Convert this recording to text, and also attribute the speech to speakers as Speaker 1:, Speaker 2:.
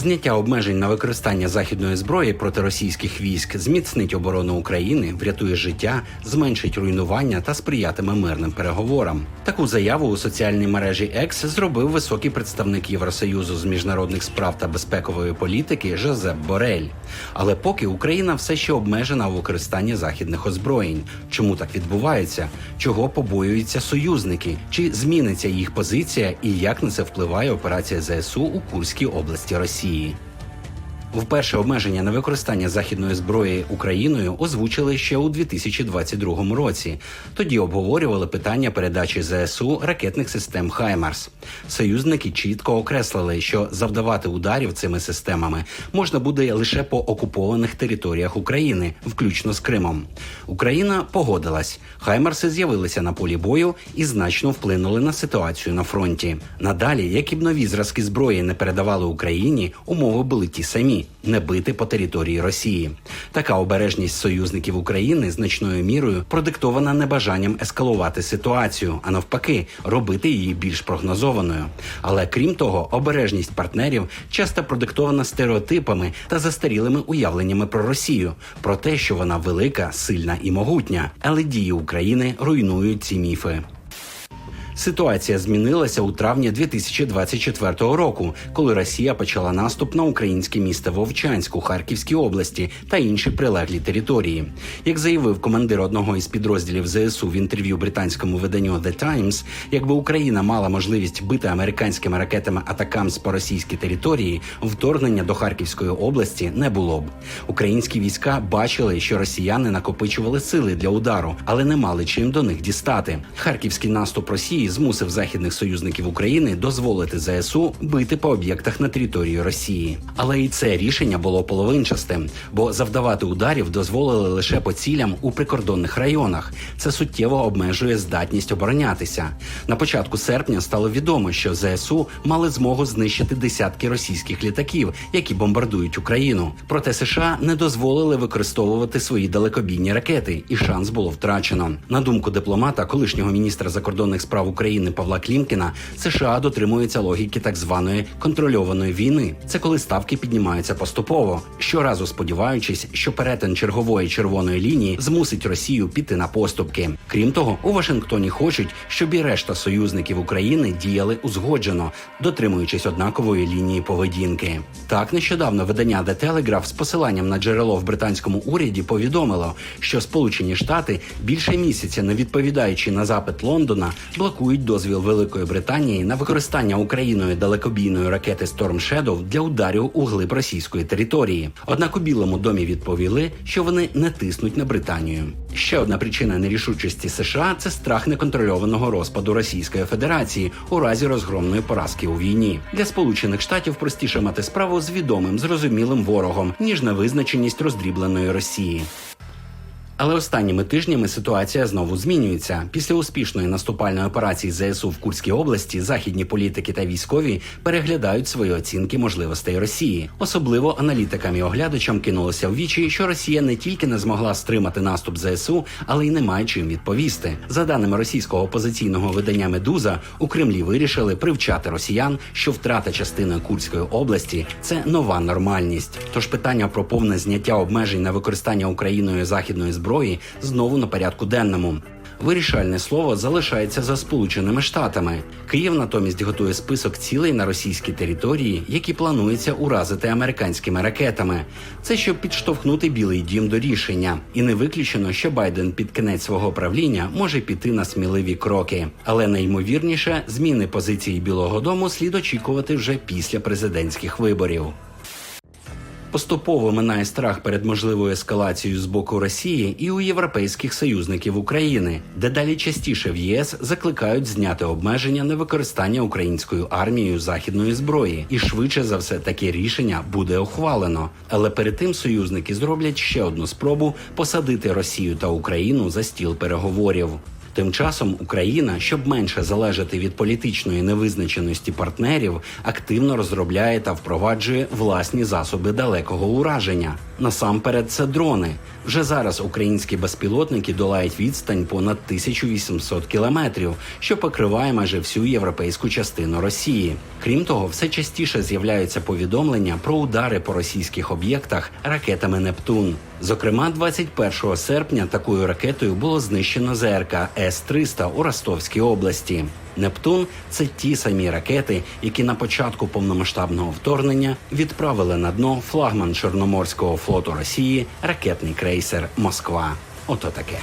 Speaker 1: Зняття обмежень на використання західної зброї проти російських військ зміцнить оборону України, врятує життя, зменшить руйнування та сприятиме мирним переговорам. Таку заяву у соціальній мережі X зробив високий представник Євросоюзу з міжнародних справ та безпекової політики Жозеп Борель. Але поки Україна все ще обмежена у використанні західних озброєнь. Чому так відбувається? Чого побоюються союзники? Чи зміниться їх позиція і як на це впливає операція ЗСУ у Курській області Росії? Energie. Вперше обмеження на використання західної зброї Україною озвучили ще у 2022 році. Тоді обговорювали питання передачі ЗСУ ракетних систем Хаймарс. Союзники чітко окреслили, що завдавати ударів цими системами можна буде лише по окупованих територіях України, включно з Кримом. Україна погодилась. Хаймарси з'явилися на полі бою і значно вплинули на ситуацію на фронті. Надалі, які б нові зразки зброї не передавали Україні, умови були ті самі не бити по території Росії. Така обережність союзників України значною мірою продиктована небажанням ескалувати ситуацію, а навпаки, робити її більш прогнозованою. Але крім того, обережність партнерів часто продиктована стереотипами та застарілими уявленнями про Росію, про те, що вона велика, сильна і могутня, але дії України руйнують ці міфи. Ситуація змінилася у травні 2024 року, коли Росія почала наступ на українське місто Вовчанськ у Харківській області та інші прилеглі території. Як заявив командир одного із підрозділів ЗСУ в інтерв'ю британському виданню The Times, якби Україна мала можливість бити американськими ракетами атакамс по російській території, вторгнення до Харківської області не було б. Українські війська бачили, що росіяни накопичували сили для удару, але не мали чим до них дістати. Харківський наступ Росії змусив західних союзників України дозволити ЗСУ бити по об'єктах на території Росії. Але і це рішення було половинчастим, бо завдавати ударів дозволили лише по цілям у прикордонних районах. Це суттєво обмежує здатність оборонятися. На початку серпня стало відомо, що ЗСУ мали змогу знищити десятки російських літаків, які бомбардують Україну. Проте США не дозволили використовувати свої далекобійні ракети, і шанс було втрачено. На думку дипломата, колишнього міністра закордонних справ України Павла Клімкіна, США дотримуються логіки так званої контрольованої війни. Це коли ставки піднімаються поступово, щоразу сподіваючись, що перетин чергової червоної лінії змусить Росію піти на поступки. Крім того, у Вашингтоні хочуть, щоб і решта союзників України діяли узгоджено, дотримуючись однакової лінії поведінки. Так нещодавно видання The Telegraph з посиланням на джерело в британському уряді повідомило, що Сполучені Штати більше місяця, не відповідаючи на запит Лондона, блокують дозвіл Великої Британії на використання Україною далекобійної ракети Storm Shadow для ударів у глиб російської території. Однак у Білому домі відповіли, що вони не тиснуть на Британію. Ще одна причина нерішучості США це страх неконтрольованого розпаду Російської Федерації у разі розгромної поразки у війні. Для Сполучених Штатів простіше мати справу з відомим зрозумілим ворогом ніж невизначеність роздрібленої Росії. Але останніми тижнями ситуація знову змінюється. Після успішної наступальної операції ЗСУ в Курській області західні політики та військові переглядають свої оцінки можливостей Росії. Особливо аналітикам і оглядачам кинулося в вічі, що Росія не тільки не змогла стримати наступ ЗСУ, але й не має чим відповісти. За даними російського опозиційного видання Медуза, у Кремлі вирішили привчати росіян, що втрата частини Курської області це нова нормальність. Тож питання про повне зняття обмежень на використання Україною західної зброї знову на порядку денному. Вирішальне слово залишається за Сполученими Штатами. Київ натомість готує список цілей на російській території, які планується уразити американськими ракетами. Це щоб підштовхнути Білий Дім до рішення, і не виключено, що Байден під кінець свого правління може піти на сміливі кроки. Але найімовірніше зміни позиції Білого Дому слід очікувати вже після президентських виборів. Поступово минає страх перед можливою ескалацією з боку Росії і у європейських союзників України, дедалі частіше в ЄС закликають зняти обмеження на використання українською армією західної зброї, і швидше за все таке рішення буде ухвалено. Але перед тим союзники зроблять ще одну спробу посадити Росію та Україну за стіл переговорів. Тим часом Україна, щоб менше залежати від політичної невизначеності партнерів, активно розробляє та впроваджує власні засоби далекого ураження. Насамперед, це дрони. Вже зараз українські безпілотники долають відстань понад 1800 кілометрів, що покриває майже всю європейську частину Росії. Крім того, все частіше з'являються повідомлення про удари по російських об'єктах ракетами Нептун. Зокрема, 21 серпня такою ракетою було знищено ЗРК С-300 у Ростовській області. Нептун це ті самі ракети, які на початку повномасштабного вторгнення відправили на дно флагман Чорноморського флоту Росії ракетний крейсер Москва. Ото таке.